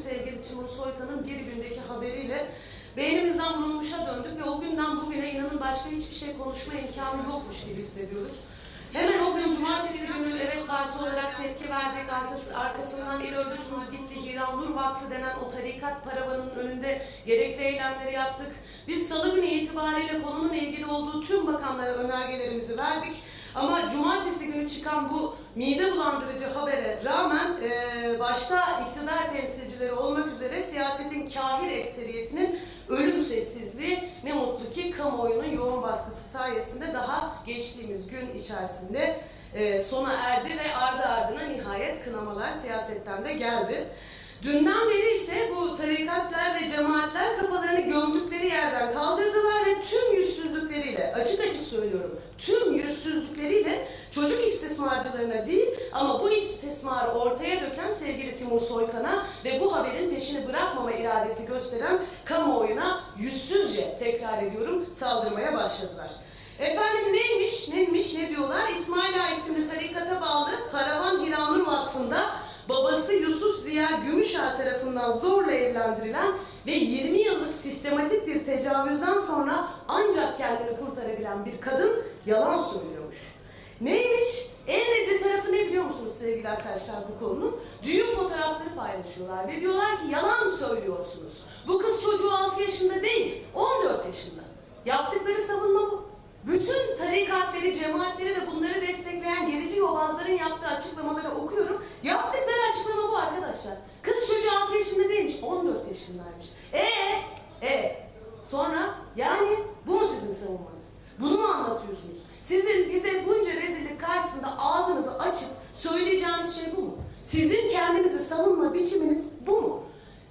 sevgili Timur Soykan'ın bir gündeki haberiyle beynimizden vurulmuşa döndük ve o günden bugüne inanın başka hiçbir şey konuşma imkanı yokmuş gibi hissediyoruz. Hemen o gün cumartesi günü evet parti olarak tepki verdik. Arkası, arkasından il örgütümüz gitti. Hiranur Vakfı denen o tarikat paravanının önünde gerekli eylemleri yaptık. Biz salı günü itibariyle konunun ilgili olduğu tüm bakanlara önergelerimizi verdik. Ama cumartesi günü çıkan bu mide bulandırıcı habere rağmen e, başta iktidar temsilcileri olmak üzere siyasetin kahir ekseriyetinin ölüm sessizliği ne mutlu ki kamuoyunun yoğun baskısı sayesinde daha geçtiğimiz gün içerisinde e, sona erdi ve ardı ardına nihayet kınamalar siyasetten de geldi. Dünden beri ise bu tarikatlar ve cemaatler kafalarını gömdükleri yerden kaldırdılar ve tüm yüzsüzlükleriyle, açık açık söylüyorum, tüm yüzsüzlükleriyle çocuk istismarcılarına değil ama bu istismarı ortaya döken sevgili Timur Soykan'a ve bu haberin peşini bırakmama iradesi gösteren kamuoyuna yüzsüzce tekrar ediyorum saldırmaya başladılar. Efendim neymiş, neymiş, ne diyorlar? İsmail Ağa isimli tarikata bağlı Paravan Hiranur Vakfı'nda babası Yusuf Ziya Gümüşağ tarafından zorla evlendirilen ve 20 yıllık sistematik bir tecavüzden sonra ancak kendini kurtarabilen bir kadın yalan söylüyormuş. Neymiş? En rezil tarafı ne biliyor musunuz sevgili arkadaşlar bu konunun? Düğün fotoğrafları paylaşıyorlar ve diyorlar ki yalan söylüyorsunuz. Bu kız çocuğu 6 yaşında değil, 14 yaşında. Yaptıkları savunma bu. Bütün tarikatları, cemaatleri ve bunları destekleyen gerici yobazların yaptığı açıklamaları okuyorum. Yaptıkları açıklama bu arkadaşlar. Kız çocuğu 6 yaşında değilmiş, 14 yaşındaymış. E e sonra yani bu mu sizin savunmanız? Bunu mu anlatıyorsunuz? Sizin bize bunca rezillik karşısında ağzınızı açıp söyleyeceğiniz şey bu mu? Sizin kendinizi savunma biçiminiz bu mu?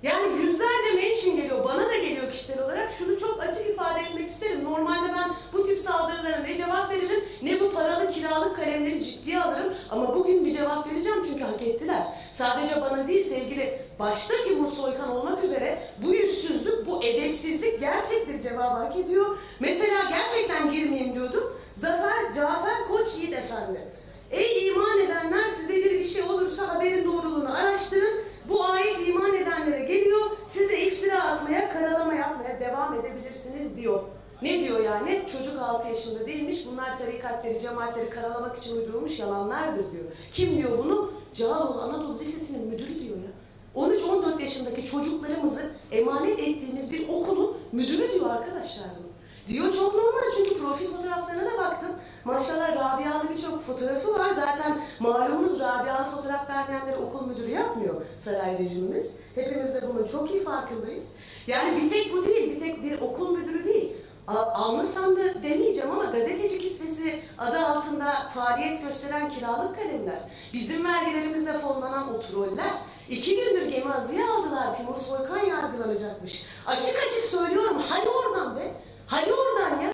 Yani yüzlerce mention geliyor, bana da geliyor kişisel olarak. Şunu çok açık ifade etmek isterim. Normalde ben bu tip saldırılara ne cevap veririm, ne bu paralı kiralık kalemleri ciddiye alırım. Ama bugün bir cevap vereceğim çünkü hak ettiler. Sadece bana değil sevgili, başta Timur Soykan olmak üzere bu yüzsüzlük, bu edepsizlik gerçek bir cevabı hak ediyor. Mesela gerçekten girmeyeyim diyordum. Zafer Cafer Koç Yiğit Efendi. Ey iman edenler size bir bir şey olursa haberin doğruluğunu araştırın. Bu ayet iman edenlere geliyor. Size iftira atmaya, karalama yapmaya devam edebilirsiniz diyor. Ne diyor yani? Çocuk 6 yaşında değilmiş. Bunlar tarikatleri, cemaatleri karalamak için uydurulmuş yalanlardır diyor. Kim diyor bunu? Cağaloğlu Anadolu Lisesi'nin müdürü diyor ya. 13-14 yaşındaki çocuklarımızı emanet ettiğimiz bir okulun müdürü diyor arkadaşlar bunu. Diyor çok normal çünkü profil fotoğraflarına da baktım. Maşallah Rabia'lı birçok fotoğrafı var. Zaten malumunuz Rabia'lı fotoğraf vermeyenleri okul müdürü yapmıyor saray rejimimiz. Hepimiz de bunun çok iyi farkındayız. Yani bir tek bu değil, bir tek bir okul müdürü değil. A- Alnı sandı demeyeceğim ama gazeteci kisvesi adı altında faaliyet gösteren kiralık kalemler, bizim vergilerimizle fonlanan o troller, iki gündür Gemazi'ye aldılar, Timur Soykan yargılanacakmış. Açık açık söylüyorum, hadi oradan be, hadi oradan ya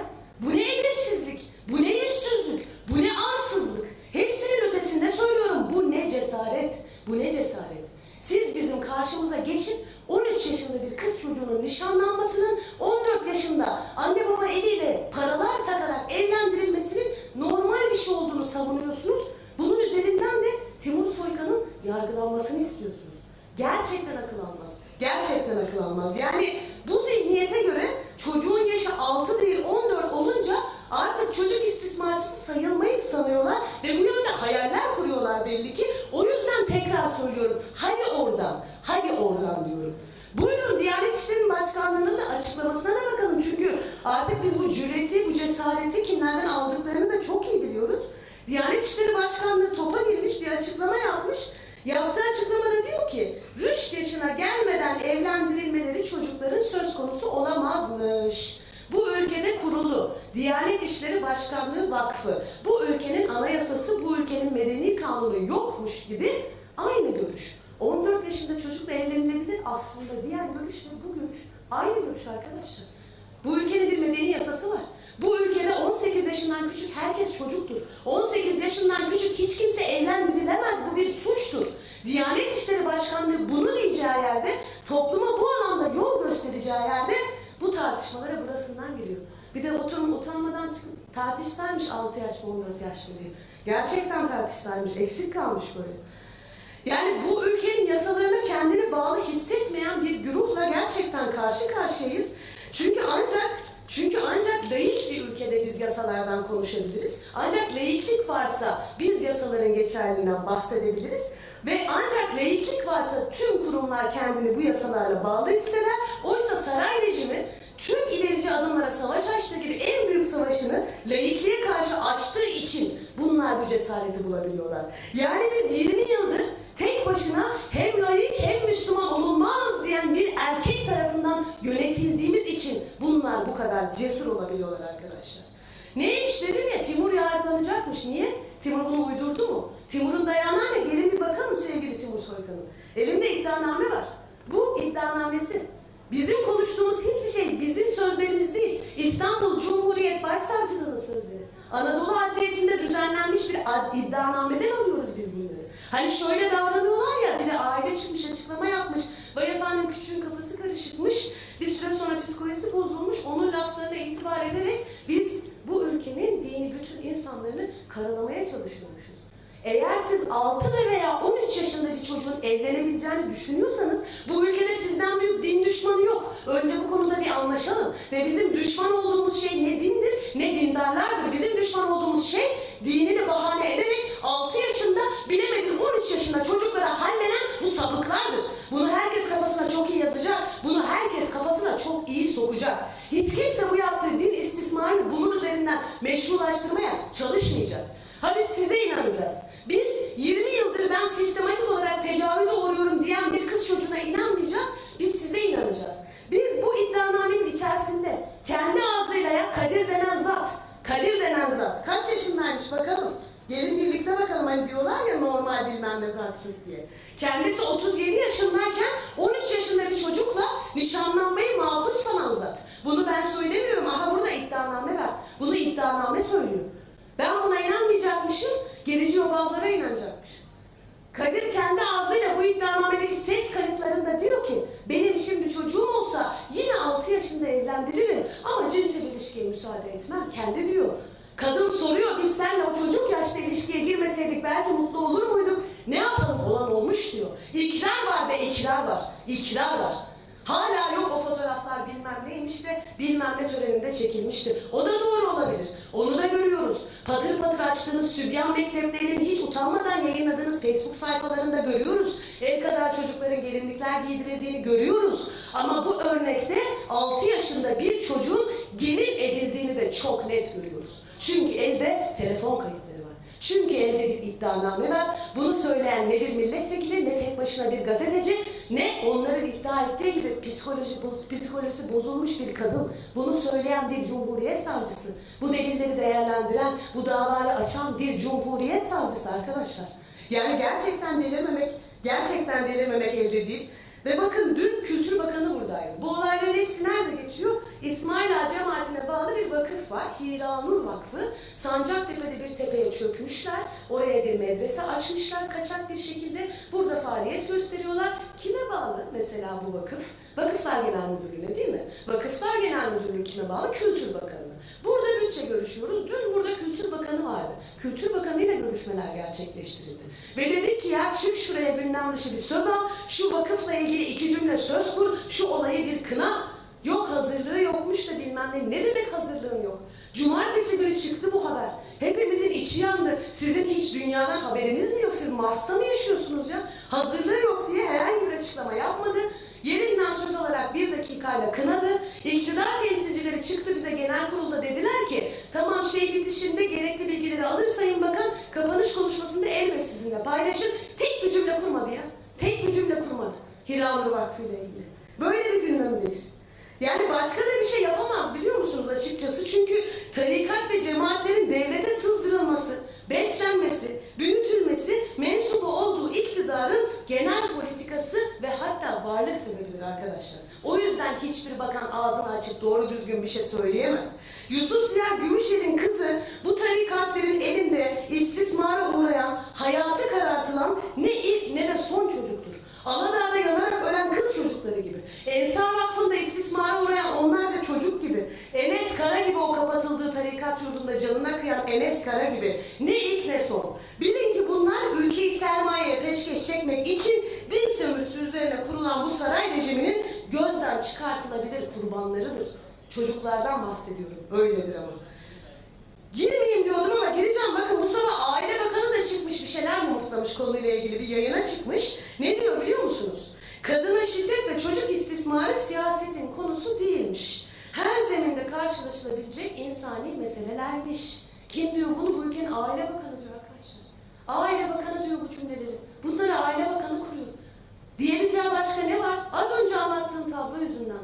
bu ne yüzsüzlük, bu ne arsızlık. Hepsinin ötesinde söylüyorum, bu ne cesaret, bu ne cesaret. Siz bizim karşımıza geçin, 13 yaşında bir kız çocuğunun nişanlanmasının 14 yaşında anne baba eliyle paralar takarak evlendirilmesinin normal bir şey olduğunu savunuyorsunuz. Bunun üzerinden de Timur Soykan'ın yargılanmasını istiyorsunuz. Gerçekten akıl almaz. Gerçekten akıl almaz. Yani bu zihniyete göre çocuğun yaşı 6 değil 14 olunca artık çocuk istismarcısı sayılmayız sanıyorlar ve bu yönde hayaller kuruyorlar belli ki. O yüzden tekrar söylüyorum. Hadi oradan, hadi oradan diyorum. Buyurun Diyanet İşleri Başkanlığı'nın da açıklamasına da bakalım. Çünkü artık biz bu cüreti, bu cesareti kimlerden aldıklarını da çok iyi biliyoruz. Diyanet İşleri Başkanlığı topa girmiş bir açıklama yapmış. Yaptığı açıklamada diyor ki, rüşt yaşına gelmeden evlendirilmeleri çocukların söz konusu olamazmış. Bu ülkede kurulu Diyanet İşleri Başkanlığı Vakfı, bu ülkenin anayasası, bu ülkenin medeni kanunu yokmuş gibi aynı görüş. 14 yaşında çocukla evlenilebilir aslında diğer görüşle bu görüş aynı görüş arkadaşlar. Bu ülkenin bir medeni yasası var. Bu ülkede 18 yaşından küçük herkes çocuktur. 18 yaşından küçük hiç kimse evlendirilemez. Bu bir suçtur. Diyanet İşleri Başkanlığı bunu diyeceği yerde, topluma bu alanda yol göstereceği yerde bu tartışmalara burasından giriyor. Bir de oturun utanmadan çıkıp tartışsaymış 6 yaş mı 14 yaş mı diye. Gerçekten tartışsaymış, eksik kalmış böyle. Yani bu ülkenin yasalarına kendini bağlı hissetmeyen bir güruhla gerçekten karşı karşıyayız. Çünkü ancak çünkü ancak laik bir ülkede biz yasalardan konuşabiliriz. Ancak laiklik varsa biz yasaların geçerliliğinden bahsedebiliriz. Ve ancak laiklik varsa tüm kurumlar kendini bu yasalarla bağlı hisseler. Oysa saray rejimi tüm ilerici adımlara savaş açtığı gibi en büyük savaşını laikliğe karşı açtığı için bunlar bu cesareti bulabiliyorlar. Yani biz 20 yıldır tek başına hem laik hem Müslüman olunmaz diyen bir erkek tarafından yönetildiğimiz için bunlar bu kadar cesur olabiliyorlar arkadaşlar. Neymiş dedim ya Timur yargılanacakmış. Niye? Timur bunu uydurdu mu? Timur'un dayanağı ne? Gelin bir bakalım sevgili Timur Soykan'ın. Elimde iddianame var. Bu iddianamesi. Bizim konuştuğumuz hiçbir şey bizim sözlerimiz değil. İstanbul Cumhuriyet Başsavcılığı'nın sözleri. Anadolu Adliyesi'nde düzenlenmiş bir iddianameden alıyoruz biz bunları. Hani şöyle davranıyorlar ya bir de aile çıkmış açıklama yapmış. Vay efendim küçüğün kafası karışıkmış. Bir süre sonra psikolojisi bozulmuş. Onun laflarına itibar ederek biz bu ülkenin dini bütün insanlarını karalamaya çalışıyormuşuz. Eğer siz 6 ve veya 13 yaşında bir çocuğun evlenebileceğini düşünüyorsanız bu ülkede sizden büyük din düşmanı yok. Önce bu konuda bir anlaşalım. Ve bizim düşman olduğumuz şey ne dindir ne dindarlardır. Bizim düşman olduğumuz şey dinini bahane ederek 6 yaşında bilemedin 13 yaşında çocuklara hallenen bu sapıklardır. Bunu herkes kafasına çok iyi yazacak. Bunu herkes kafasına çok iyi sokacak. Hiç kimse bu yaptığı din istismarını bunun üzerinden meşrulaştırmaya çalışmayacak. Ha biz size inanacağız. Biz 20 yıldır ben sistematik olarak tecavüze uğruyorum diyen bir kız çocuğuna inanmayacağız. Biz size inanacağız. Biz bu iddianamenin içerisinde kendi ağzıyla ya Kadir denen zat, Kadir denen zat kaç yaşındaymış bakalım. Gelin birlikte bakalım hani diyorlar ya normal bilmem ne zatsız diye. Kendisi 37 yaşındayken 13 yaşında bir çocukla nişanlanmayı makul sanan zat. Bunu ben söylemiyorum. Aha burada iddianame var. Bunu iddianame söylüyor. Ben buna inanmayacakmışım, gerici yobazlara inanacakmışım. Kadir kendi ağzıyla bu iddianamedeki ses kayıtlarında diyor ki benim şimdi çocuğum olsa yine 6 yaşında evlendiririm ama cinsel ilişkiye müsaade etmem. Kendi diyor. Kadın soruyor biz seninle o çocuk yaşta ilişkiye girmeseydik belki mutlu olur muyduk? Ne yapalım olan olmuş diyor. İkrar var ve ikrar var. İkrar var. Hala yok o fotoğraflar bilmem ne töreninde çekilmişti. O da doğru olabilir. Onu da görüyoruz. Patır patır açtığınız sübyan mekteplerini hiç utanmadan yayınladığınız Facebook sayfalarında görüyoruz. El kadar çocukların gelinlikler giydirildiğini görüyoruz. Ama bu örnekte 6 yaşında bir çocuğun gelin edildiğini de çok net görüyoruz. Çünkü elde telefon kayıtları var. Çünkü elde bir iddianame var. Bunu söyleyen ne bir milletvekili ne tek başına bir gazeteci ne ettiği gibi psikoloji, boz, psikolojisi bozulmuş bir kadın. Bunu söyleyen bir cumhuriyet savcısı. Bu delilleri değerlendiren, bu davayı açan bir cumhuriyet savcısı arkadaşlar. Yani gerçekten delirmemek, gerçekten delirmemek elde değil. Ve bakın dün Kültür Bakanı buradaydı. Bu olayların hepsi nerede geçiyor? İsmail Ağa cemaatine bağlı bir vakıf var. Hiranur Vakfı. Sancaktepe'de bir tepeye çökmüşler. Oraya bir medrese açmışlar kaçak bir şekilde. Burada faaliyet gösteriyorlar. Kime bağlı mesela bu vakıf? Vakıflar Genel Müdürlüğü'ne değil mi? Vakıflar Genel Müdürlüğü kime bağlı? Kültür Bakanı'na. Burada bütçe görüşüyoruz. Dün burada Kültür Bakanı vardı. Kültür Bakanı ile görüşmeler gerçekleştirildi. Ve dedik ki ya çık şuraya gündem dışı bir söz al. Şu vakıfla ilgili iki cümle söz kur. Şu olayı bir kına. Yok hazırlığı yokmuş da bilmem ne. Ne demek hazırlığın yok? Cumartesi günü çıktı bu haber. Hepimizin içi yandı. Sizin hiç dünyadan haberiniz mi yok? Siz Mars'ta mı yaşıyorsunuz ya? Hazırlığı yok diye herhangi bir açıklama yapmadı. Yerinden söz alarak bir dakikayla kınadı. İktidar temsilcileri çıktı bize genel kurulda dediler ki tamam şey bitişinde gerekli bilgileri alır Sayın Bakan kapanış konuşmasında elbet sizinle paylaşır. Tek bir cümle kurmadı ya. Tek bir cümle kurmadı. Hiranur Vakfı ile ilgili. Böyle bir gündemdeyiz. Yani başka da bir şey yapamaz biliyor musunuz açıkçası? Çünkü tarikat ve cemaatlerin devlete sızdırılması, beslenmesi, büyütülmesi mensubu olduğu iktidarın genel politikası ve hatta varlık sebebidir arkadaşlar. O yüzden hiçbir bakan ağzını açıp doğru düzgün bir şey söyleyemez. Yusuf Ziya Gümüşer'in kızı bahsediyorum. Öyledir ama. Girmeyeyim diyordum ama gireceğim. Bakın bu sabah Aile Bakanı da çıkmış bir şeyler yumurtlamış konuyla ilgili bir yayına çıkmış. Ne diyor biliyor musunuz? Kadına şiddet ve çocuk istismarı siyasetin konusu değilmiş. Her zeminde karşılaşılabilecek insani meselelermiş. Kim diyor bunu? Bu ülkenin Aile Bakanı diyor arkadaşlar. Aile Bakanı diyor bu cümleleri. Bunları Aile Bakanı kuruyor. Diyebileceği başka ne var? Az önce anlattığım tablo yüzünden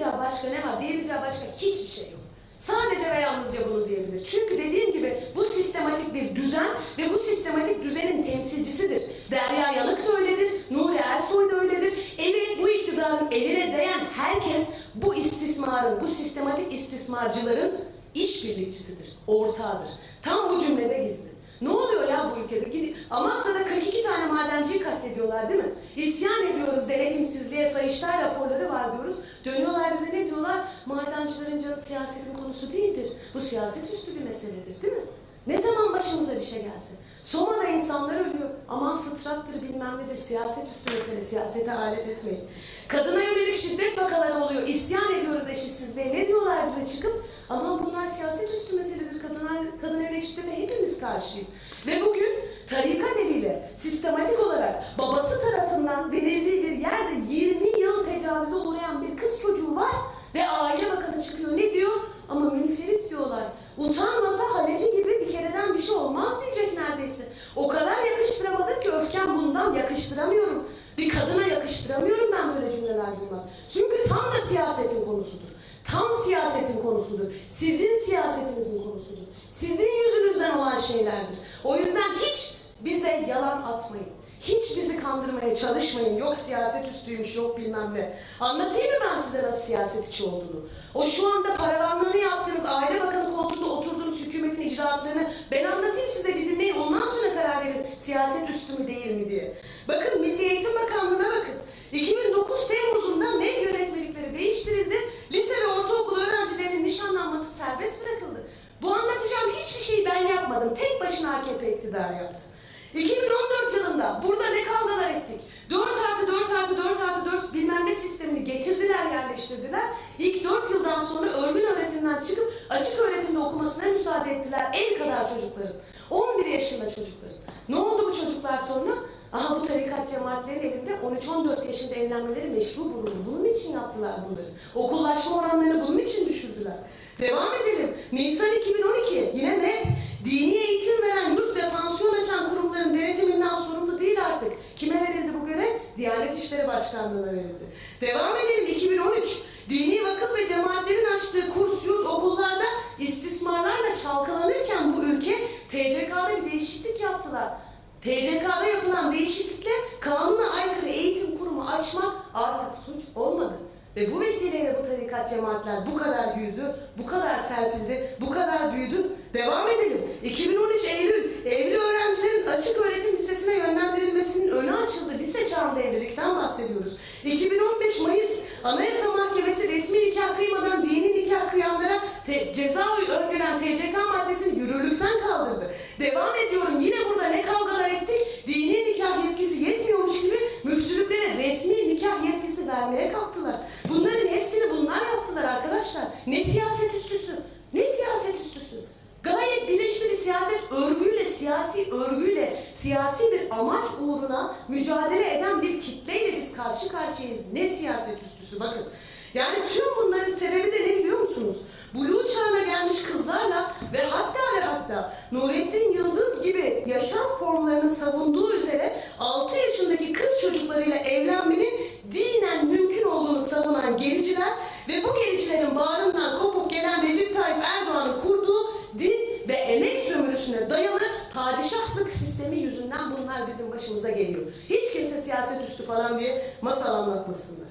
Diyebileceği başka ne var? Diyebileceği başka hiçbir şey yok. Sadece ve yalnızca bunu diyebilir. Çünkü dediğim gibi bu sistematik bir düzen ve bu sistematik düzenin temsilcisidir. Derya Yanık da öyledir, Nuri Ersoy da öyledir. Eli bu iktidarın eline değen herkes bu istismarın, bu sistematik istismarcıların işbirlikçisidir, ortağıdır. Tam bu cümlede gizli. Ne oluyor ya bu ülkede? Gidin, Amasya'da 42 tane madenciyi katlediyorlar değil mi? İsyan ediyoruz denetimsizliğe, sayıştay raporları var diyoruz. Dönüyorlar bize ne diyorlar? Madencilerin canı siyasetin konusu değildir. Bu siyaset üstü bir meseledir değil mi? Ne zaman başımıza bir şey gelse. Soma'da insanlar ölüyor. Aman fıtrattır bilmem nedir. Siyaset üstü mesele. Siyasete alet etmeyin. Kadına yönelik şiddet vakaları oluyor. İsyan ediyoruz eşitsizliğe. Ne diyorlar bize çıkıp? Aman bunlar siyaset üstü meseledir. Kadına, kadına yönelik şiddete hepimiz karşıyız. Ve bugün tarikat eliyle sistematik olarak babası tarafından verildiği bir yerde 20 yıl tecavüze uğrayan bir kız çocuğu var. Ve aile bakanı çıkıyor. Ne diyor? Ama münferit diyorlar. Utanmasa halefi gibi bir kereden bir şey olmaz diyecek neredeyse. O kadar yakıştıramadım ki öfkem bundan yakıştıramıyorum. Bir kadına yakıştıramıyorum ben böyle cümleler duymak. Çünkü tam da siyasetin konusudur. Tam siyasetin konusudur. Sizin siyasetinizin konusudur. Sizin yüzünüzden olan şeylerdir. O yüzden hiç bize yalan atmayın. Hiç bizi kandırmaya çalışmayın. Yok siyaset üstüymüş, yok bilmem ne. Anlatayım mı ben size nasıl siyaset içi olduğunu? O şu anda paravanlığını yaptığınız, aile bakanı koltuğunda oturduğunuz hükümetin icraatlarını ben anlatayım size bir dinleyin. Ondan sonra karar verin siyaset üstü mü değil mi diye. Bakın Milli Eğitim Bakanlığı'na bakın. 2009 Temmuz'unda MEB yönetmelikleri değiştirildi. Lise ve ortaokul öğrencilerinin nişanlanması serbest bırakıldı. Bu anlatacağım hiçbir şeyi ben yapmadım. Tek başına AKP iktidarı yaptı. 2014 yılında burada ne kavgalar ettik. 4 artı 4 artı 4 artı 4 bilmem ne sistemini getirdiler, yerleştirdiler. İlk 4 yıldan sonra örgün öğretimden çıkıp açık öğretimde okumasına müsaade ettiler. El kadar çocukların. 11 yaşında çocukların. Ne oldu bu çocuklar sonra? Aha bu tarikat cemaatlerin elinde 13-14 yaşında evlenmeleri meşru bulundu. Bunun için yaptılar bunları. Okullaşma oranlarını bunun için düşürdüler. Devam edelim. Nisan 2012 yine ne? Dini eğitim veren yurt ve pansiyon açan kurumların denetiminden sorumlu değil artık. Kime verildi bu görev? Diyanet İşleri Başkanlığı'na verildi. Devam edelim 2013. Dini vakıf ve cemaatlerin açtığı kurs, yurt, okullarda istismarlarla çalkalanırken bu ülke TCK'da bir değişiklik yaptılar. TCK'da yapılan değişiklikle kanuna aykırı eğitim kurumu açmak artık suç olmadı. Ve bu vesileyle bu tarikat cemaatler bu kadar büyüdü, bu kadar serpildi, bu kadar büyüdü. Devam edelim. 2013 Eylül, evli öğrencilerin açık öğretim lisesine yönlendirilmesinin önü açıldı. Lise çağında evlilikten bahsediyoruz. 2015 Mayıs, Anayasa Mahkemesi resmi nikah kıymadan dini nikah kıyanlara te- ceza öngören TCK maddesini yürürlükten kaldırdı. Devam ediyorum. Yine burada ne kavgalar ettik? Dini nikah yetkisi yetmiyormuş gibi müftülüklere resmi nikah yetkisi vermeye kalktılar. Bunların hepsini bunlar yaptılar arkadaşlar. Ne siyaset üstüsü? Ne siyaset üstüsü? Gayet bilinçli bir siyaset örgüyle, siyasi örgüyle, siyasi bir amaç uğruna mücadele eden bir kitleyle biz karşı karşıyayız. Ne siyaset üstüsü bakın. Yani tüm bunların sebebi de ne biliyor musunuz? Blue çağına gelmiş kızlarla ve hatta ve hatta Nurettin Yıldız gibi yaşam formlarını savunduğu üzere 6 yaşındaki kız çocuklarıyla evlenmenin dinen mümkün olduğunu savunan gericiler ve bu gericilerin bağrından kopup gelen Recep Tayyip Erdoğan'ın kurduğu din ve emek sömürüsüne dayalı padişahlık sistemi yüzünden bunlar bizim başımıza geliyor. Hiç kimse siyaset üstü falan diye masal anlatmasınlar.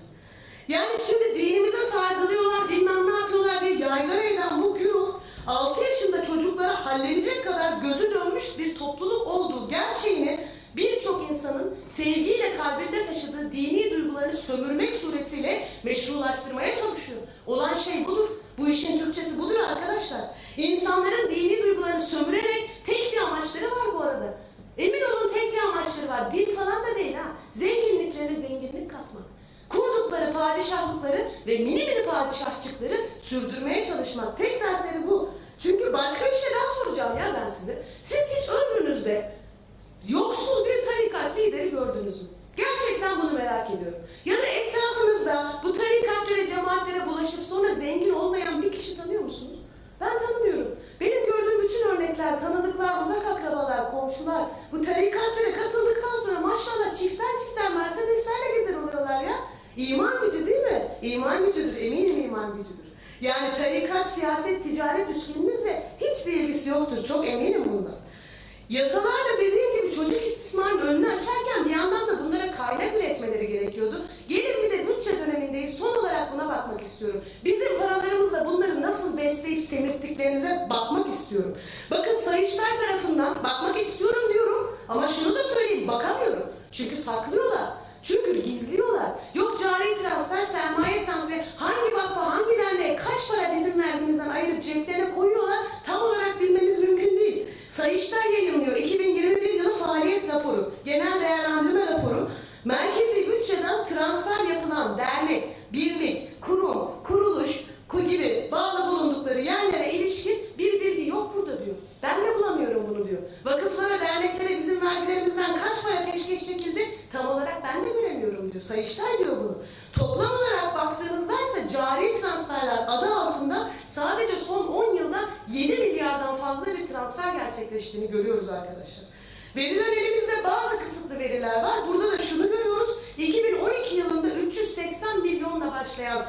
Yani şimdi dinimize sardırıyorlar, bilmem ne yapıyorlar diye yaygara eden bu güruh 6 yaşında çocuklara halledecek kadar gözü dönmüş bir topluluk olduğu gerçeğini birçok insanın sevgiyle kalbinde taşıdığı dini duygularını sömürmek suretiyle meşrulaştırmaya çalışıyor. Olan şey budur. Bu işin Türkçesi budur arkadaşlar. İnsanların dini duygularını sömürerek tek bir amaçları var bu arada. Emin olun tek bir amaçları var. Din falan da değil ha. Zenginliklerine zenginlik katmak kurdukları padişahlıkları ve mini mini padişahçıkları sürdürmeye çalışmak. Tek dersleri bu. Çünkü başka bir şey daha soracağım ya ben size. Siz hiç ömrünüzde yoksul bir lideri gördünüz mü? Gerçekten bunu merak ediyorum. Ya da etrafınızda bu tarikatlere, cemaatlere bulaşıp sonra zengin olmayan bir kişi tanıyor musunuz? Ben tanımıyorum. Benim gördüğüm bütün örnekler, tanıdıklar, uzak akrabalar, komşular bu tarikatlere katıldıktan sonra maşallah çiftler çiftler Mercedeslerle gezer oluyorlar ya. İman gücü değil mi? İman gücüdür, eminim iman gücüdür. Yani tarikat, siyaset, ticaret üçgenimizle hiçbir ilgisi yoktur. Çok eminim bundan. Yasalarla dediğim gibi çocuk istismarının önünü açarken bir yandan da bunlara kaynak üretmeleri gerekiyordu. Gelin bir de bütçe dönemindeyiz. Son olarak buna bakmak istiyorum. Bizim paralarımızla bunları nasıl besleyip semirttiklerinize bakmak istiyorum. Bakın Sayıştay tarafından bakmak istiyorum diyorum ama şunu da söyleyeyim bakamıyorum. Çünkü saklıyorlar. Çünkü gizliyorlar. Yok cari transfer, sermaye transferi, hangi vakfa, hangi derneğe kaç para bizim vergimizden ayırıp ceplerine koyuyorlar tam olarak bilmemiz mümkün değil. Sayıştay yayınlıyor 2021 yılı faaliyet raporu, genel değerlendirme raporu. Merkezi bütçeden transfer yapılan dernek, birlik, kurum, kuruluş ku gibi bağlı bulundukları yerlere ilişkin bir bilgi yok burada diyor. Ben de bulamıyorum bunu diyor. Vakıflara, derneklere bizim vergilerimizden kaç para peşkeş çekildi tam olarak ben de göremiyorum diyor. Sayıştay diyor bunu. Toplam olarak baktığınızda ise cari transferler adı altında sadece son 10 yılda 7 milyardan fazla bir transfer gerçekleştiğini görüyoruz arkadaşlar. Verilen elimizde bazı kısıtlı veriler var. Burada da şunu görüyoruz. 2012 yılında 380 milyonla başlayan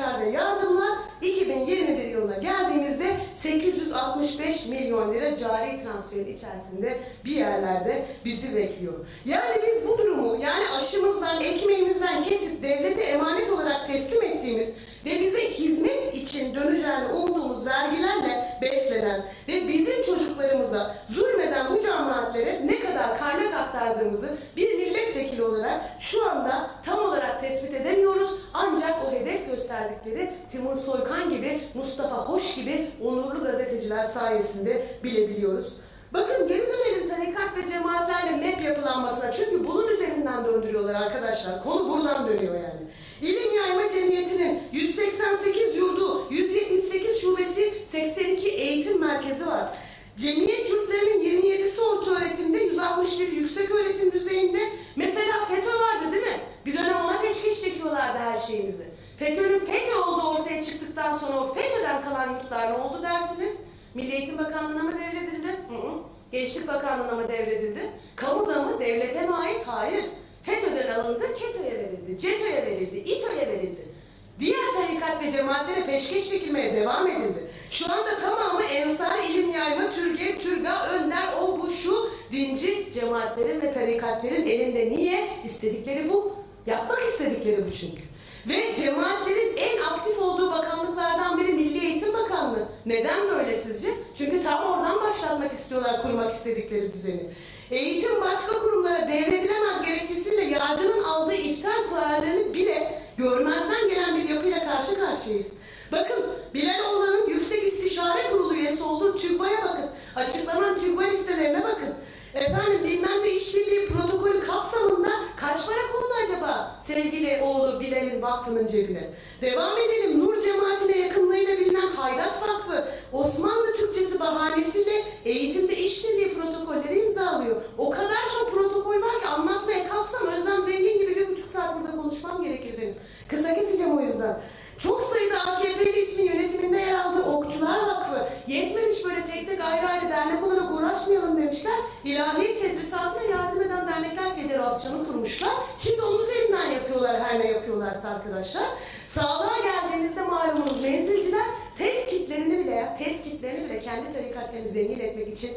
bağışlar ve yardımlar 2021 yılına geldiğimizde 865 milyon lira cari transferin içerisinde bir yerlerde bizi bekliyor. Yani biz bu durumu yani aşımızdan, ekmeğimizden kesip devlete emanet olarak teslim ettiğimiz ve bize hizmet için döneceğini umduğumuz vergilerle beslenen ve bizim çocuklarımıza zulmeden bu cemaatlere ne kadar kaynak aktardığımızı bir milletvekili olarak şu anda tam olarak tespit edemiyoruz. Ancak o hedef gösterdikleri Timur Soykan gibi, Mustafa Hoş gibi onurlu gazeteciler sayesinde bilebiliyoruz. Bakın geri dönelim tarikat ve cemaatlerle MEP yapılanmasına. Çünkü bunun üzerinden döndürüyorlar arkadaşlar. Konu buradan dönüyor yani. İlim Yayma Cemiyeti'nin 188 yurdu, 178 şubesi, 82 eğitim merkezi var. Cemiyet yurtlarının 27'si orta öğretimde, 161 yüksek öğretim düzeyinde. Mesela FETÖ vardı değil mi? Bir dönem ona peşkeş çekiyorlardı her şeyimizi. FETÖ'nün FETÖ olduğu ortaya çıktıktan sonra o FETÖ'den kalan yurtlar ne oldu dersiniz? Milli Eğitim Bakanlığı'na mı devredildi? Hı hı. Gençlik Bakanlığı'na mı devredildi? Kamuda mı? Devlete mi ait? Hayır. FETÖ'den alındı, KETÖ'ye verildi, CETÖ'ye verildi, İTÖ'ye verildi. Diğer tarikat ve cemaatlere peşkeş çekilmeye devam edildi. Şu anda tamamı Ensar, İlim Yayma, Türge, Türga, Önder, o bu şu dinci cemaatlerin ve tarikatlerin elinde. Niye? İstedikleri bu. Yapmak istedikleri bu çünkü. Ve cemaatlerin en aktif olduğu bakanlıklardan biri Milli Eğitim Bakanlığı. Neden böyle sizce? Çünkü tam oradan başlatmak istiyorlar kurmak istedikleri düzeni. Eğitim başka kurumlara devredilemez gerekçesiyle yargının aldığı iptal kararlarını bile görmezden gelen bir yapıyla karşı karşıyayız. Bakın Bilal Oğlan'ın Yüksek İstişare Kurulu üyesi olduğu TÜGVA'ya bakın. Açıklanan TÜGVA listelerine bakın. Efendim bilmem ne işbirliği protokolü kapsamında kaç para kondu acaba sevgili oğlu Bilal'in vakfının cebine? Devam edelim. Nur cemaatine yakınlığıyla bilinen Hayrat Vakfı Osmanlı Türkçesi bahanesiyle eğitimde işbirliği protokolleri imzalıyor. O kadar çok protokol var ki anlatmaya kalksam Özlem Zengin gibi bir buçuk saat burada konuşmam gerekir benim. Kısa keseceğim o yüzden. Çok sayıda AKP'li ismi yönetiminde yer aldığı Okçular Vakfı yetmemiş böyle tek tek ayrı ayrı dernek olarak uğraşmayalım demişler. İlahiyat tedrisatına yardım eden federasyonu kurmuşlar. Şimdi onun üzerinden yapıyorlar her ne yapıyorlarsa arkadaşlar. Sağlığa geldiğimizde malumunuz menzilciler test kitlerini bile ya, test kitlerini bile kendi tarikatlarını zengin etmek için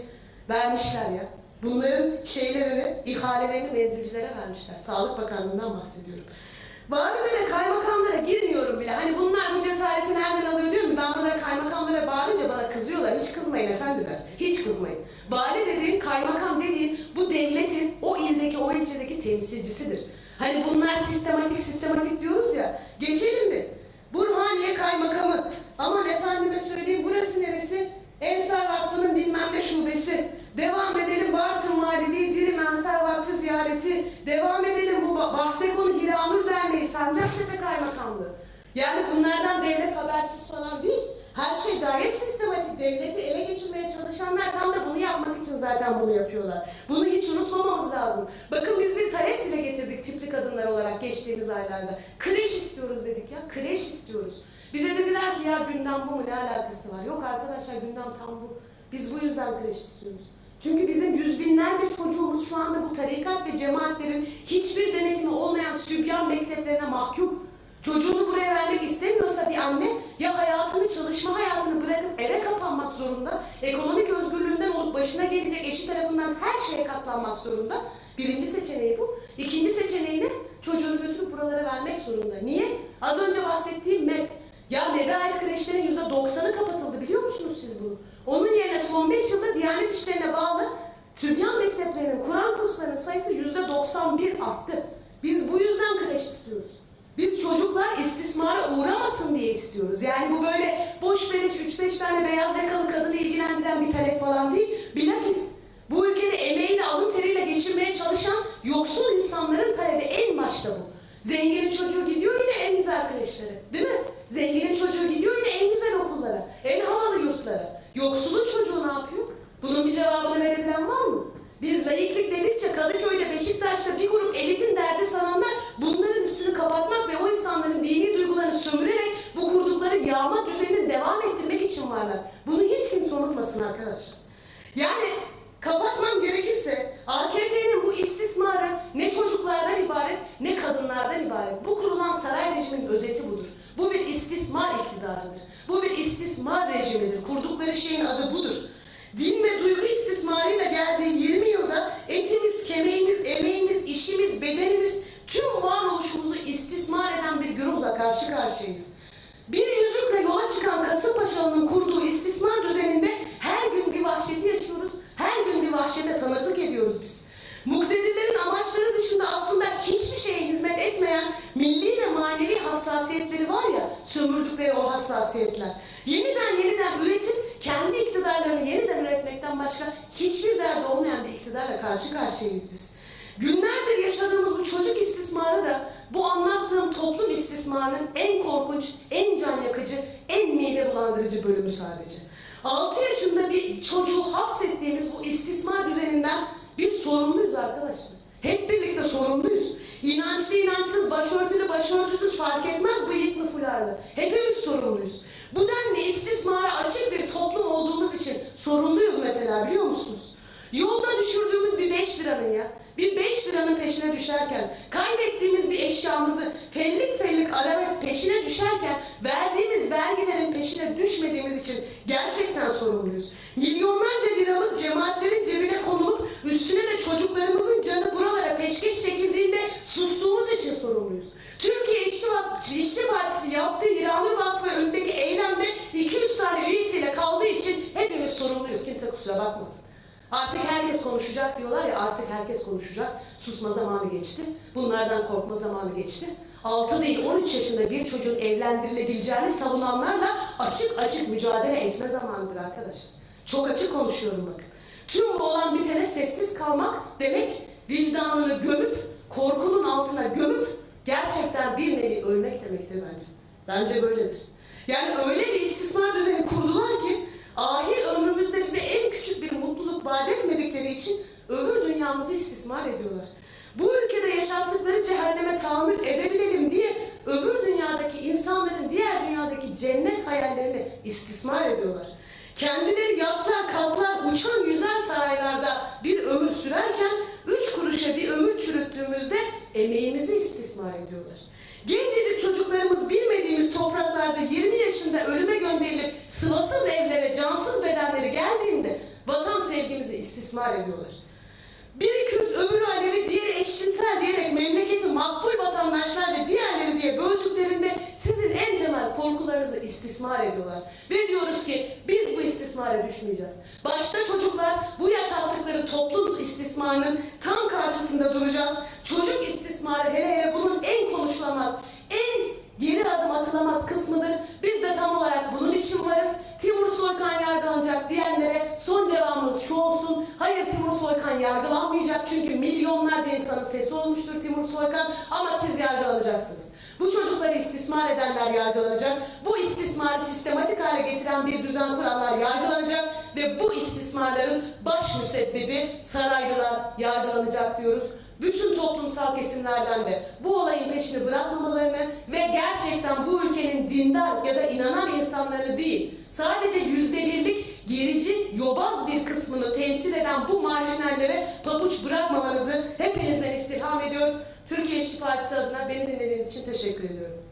vermişler ya. Bunların şeylerini, ihalelerini menzilcilere vermişler. Sağlık Bakanlığı'ndan bahsediyorum. Valilere, kaymakamlara girmiyorum bile. Hani bunlar bu cesareti nereden alıyor diyorum ki ben bunlara kaymakamlara bağırınca bana kızıyorlar. Hiç kızmayın efendiler. Hiç kızmayın. Vali dediğin, kaymakam dediğin bu devletin o ildeki, o ilçedeki temsilcisidir. Hani bunlar sistematik sistematik diyoruz ya. Geçelim mi? Burhaniye kaymakamı. Aman efendime söyleyeyim burası neresi? Ensar Vakfı'nın bilmem ne şubesi. Devam edelim Bartın Valiliği, Dirim Ensar Vakfı ziyareti. Devam edelim bu Hiranur Derneği, Sancaktepe Kaymakamlığı. Yani bunlardan devlet habersiz falan değil. Her şey gayet sistematik. Devleti ele geçirmeye çalışanlar tam da bunu yapmak için zaten bunu yapıyorlar. Bunu hiç unutmamamız lazım. Bakın biz bir talep dile getirdik tipli kadınlar olarak geçtiğimiz aylarda. Kreş istiyoruz dedik ya, kreş istiyoruz. Bize dediler ki ya gündem bu mu ne alakası var? Yok arkadaşlar gündem tam bu. Biz bu yüzden kreş istiyoruz. Çünkü bizim yüz binlerce çocuğumuz şu anda bu tarikat ve cemaatlerin hiçbir denetimi olmayan sübyan mekteplerine mahkum. Çocuğunu buraya vermek istemiyorsa bir anne ya hayatını, çalışma hayatını bırakıp eve kapanmak zorunda, ekonomik özgürlüğünden olup başına gelecek eşi tarafından her şeye katlanmak zorunda. Birinci seçeneği bu. İkinci seçeneği ne? Çocuğunu götürüp buralara vermek zorunda. Niye? Az önce bahsettiğim MEP. Ya MEB'e ait kreşlerin %90'ı kapatıldı biliyor musunuz siz bunu? Onun yerine son 5 yılda Diyanet İşleri'ne bağlı Tübyan mekteplerinin, Kur'an kurslarının sayısı %91 arttı. Biz bu yüzden kreş istiyoruz. Biz çocuklar istismara uğramasın diye istiyoruz. Yani bu böyle boş beleş 3-5 tane beyaz yakalı kadını ilgilendiren bir talep falan değil. Bilakis bu ülkede emeğiyle, alın teriyle geçirmeye çalışan yoksul insanların talebi en başta bu. Zenginin çocuğu gidiyor yine en güzel kreşlere. Değil mi? Zenginin çocuğu gidiyor yine en güzel okullara, en havalı yurtlara. Yoksulun çocuğu ne yapıyor? Bunun bir cevabını verebilen var mı? Biz layıklık dedikçe Kadıköy'de, Beşiktaş'ta bir grup elitin derdi sananlar bunların üstünü kapatmak ve o insanların dini duygularını sömürerek bu kurdukları yağma düzenini devam ettirmek için varlar. Bunu hiç kimse unutmasın arkadaşlar. Yani kapatmam gerekirse AKP'nin bu istismarı ne çocuklardan ibaret ne kadınlardan ibaret. Bu kurulan saray rejiminin özeti budur. Bu bir istismar iktidarıdır. Bu bir istismar rejimidir. Kurdukları şeyin adı budur. Din ve duygu istismarıyla geldiği 20 yılda etimiz, kemiğimiz, emeğimiz, işimiz, bedenimiz tüm varoluşumuzu istismar eden bir güruhla karşı karşıyayız. Bir yüzükle yola çıkan Kasımpaşalı'nın kurduğu istismar düzeninde her gün bir vahşeti yaşıyoruz, her gün bir vahşete tanıklık ediyoruz biz. Muktedirlerin amaçları dışında aslında hiçbir şeye hizmet etmeyen milli ve manevi hassasiyetleri var ya, sömürdükleri o hassasiyetler. Yeniden yeniden üretip kendi iktidarlarını yeniden üretmekten başka hiçbir derdi olmayan bir iktidarla karşı karşıyayız biz. Günlerdir yaşadığımız bu çocuk istismarı da bu anlattığım toplum istismarının en korkunç, en can yakıcı, en mide bulandırıcı bölümü sadece. 6 yaşında bir çocuğu hapsettiğimiz bu istismar düzeninden biz sorumluyuz arkadaşlar. Hep birlikte sorumluyuz. İnançlı inançsız, başörtülü başörtüsüz fark etmez bıyıklı fularlı. Hepimiz sorumluyuz. Bu denli istismara açık bir toplum olduğumuz için sorumluyuz mesela biliyor musunuz? Yolda düşürdüğümüz bir 5 liranın ya, bir 5 liranın peşine düşerken, kaybettiğimiz bir eşyamızı fellik fellik aramak peşine düşerken, verdiğimiz vergilerin peşine düşmediğimiz için gerçekten sorumluyuz. Milyonlarca liramız cemaatlerin cebine konulup üstüne de çocuklarımızın canı buralara peşkeş çekildiğinde sustuğumuz için sorumluyuz. Türkiye İşçi, Vak- İşçi Partisi yaptığı İranlı Vakfı önündeki eylemde 200 tane üyesiyle kaldığı için hepimiz sorumluyuz. Kimse kusura bakmasın. Artık herkes konuşacak diyorlar ya artık herkes konuşacak. Susma zamanı geçti. Bunlardan korkma zamanı geçti. 6 değil 13 yaşında bir çocuğun evlendirilebileceğini savunanlarla açık açık mücadele etme zamanıdır arkadaşlar. Çok açık konuşuyorum bakın. Tüm bu olan bitene sessiz kalmak demek vicdanını gömüp korkunun altına gömüp gerçekten bir nevi ölmek demektir bence. Bence böyledir. Yani öyle bir istismar düzeni kurdular ki ahir ömrümüzde bize en küçük bir mutluluk vaat etmedikleri için öbür dünyamızı istismar ediyorlar. Bu ülkede yaşattıkları cehenneme tahammül edebilelim diye öbür dünyadaki insanların diğer dünyadaki cennet hayallerini istismar ediyorlar. Kendileri yatlar, kalklar, uçan yüzer saraylarda bir ömür sürerken üç kuruşa bir ömür çürüttüğümüzde emeğimizi istismar ediyorlar. Gencecik çocuklarımız bilmediğimiz topraklarda 20 yaşında ölüme gönderilip sıvasız evlere, cansız bedenleri geldiğinde vatan sevgimizi istismar ediyorlar. Biri Kürt, öbürü Alevi, diğeri eşcinsel diyerek memleketi makbul vatandaşlar ve diğerleri diye böldüklerinde sizin en temel korkularınızı istismar ediyorlar. Ve diyoruz ki biz bu istismara düşmeyeceğiz. Başta çocuklar bu yaşattıkları toplum istismarının tam karşısında duracağız. Çocuk istismarı hele hele bunun en konuşulamaz, en geri adım atılamaz kısmıdır. Biz de tam olarak bunun için varız. Timur Soykan yargılanacak diyenlere son cevabımız şu olsun. Hayır Timur Soykan yargılanmayacak çünkü milyonlarca insanın sesi olmuştur Timur Soykan ama siz yargılanacaksınız. Bu çocukları istismar edenler yargılanacak. Bu istismarı sistematik hale getiren bir düzen kuranlar yargılanacak ve bu istismarların baş müsebbibi saraylılar yargılanacak diyoruz. Bütün toplumsal kesimlerden de bu olayın peşini bırakmamalarını ve gerçekten bu ülkenin dindar ya da inanan insanlarını değil, sadece yüzde birlik gerici, yobaz bir kısmını temsil eden bu marjinallere papuç bırakmamanızı hepinizden istirham ediyor. Türkiye İşçi Partisi adına beni dinlediğiniz için teşekkür ediyorum.